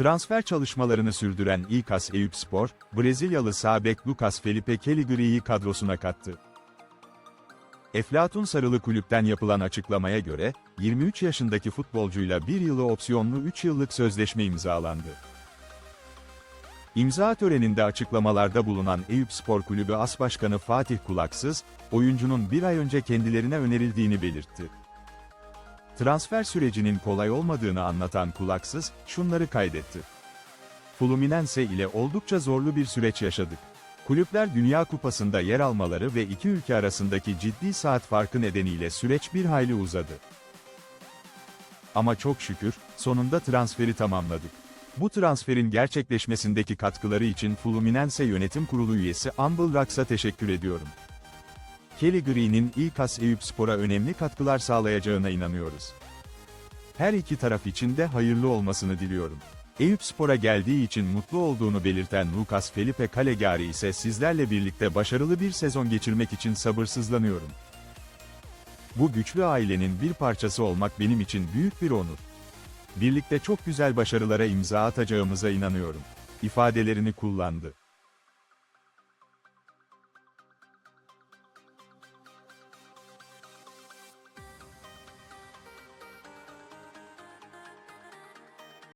Transfer çalışmalarını sürdüren İKAS Eyüpspor, Brezilyalı sağ bek Lucas Felipe Caligari'yi kadrosuna kattı. Eflatun Sarılı Kulüpten yapılan açıklamaya göre, 23 yaşındaki futbolcuyla bir yılı opsiyonlu 3 yıllık sözleşme imzalandı. İmza töreninde açıklamalarda bulunan Eyüpspor Kulübü As Başkanı Fatih Kulaksız, oyuncunun bir ay önce kendilerine önerildiğini belirtti. Transfer sürecinin kolay olmadığını anlatan Kulaksız, şunları kaydetti. Fluminense ile oldukça zorlu bir süreç yaşadık. Kulüpler Dünya Kupası'nda yer almaları ve iki ülke arasındaki ciddi saat farkı nedeniyle süreç bir hayli uzadı. Ama çok şükür, sonunda transferi tamamladık. Bu transferin gerçekleşmesindeki katkıları için Fluminense Yönetim Kurulu üyesi Anbel Raks'a teşekkür ediyorum. Kelly Green'in İKAS Eyüpspor'a önemli katkılar sağlayacağına inanıyoruz. Her iki taraf için de hayırlı olmasını diliyorum. Eyüpspor'a geldiği için mutlu olduğunu belirten Lucas Felipe Calegari ise sizlerle birlikte başarılı bir sezon geçirmek için sabırsızlanıyorum. Bu güçlü ailenin bir parçası olmak benim için büyük bir onur. Birlikte çok güzel başarılara imza atacağımıza inanıyorum. ifadelerini kullandı.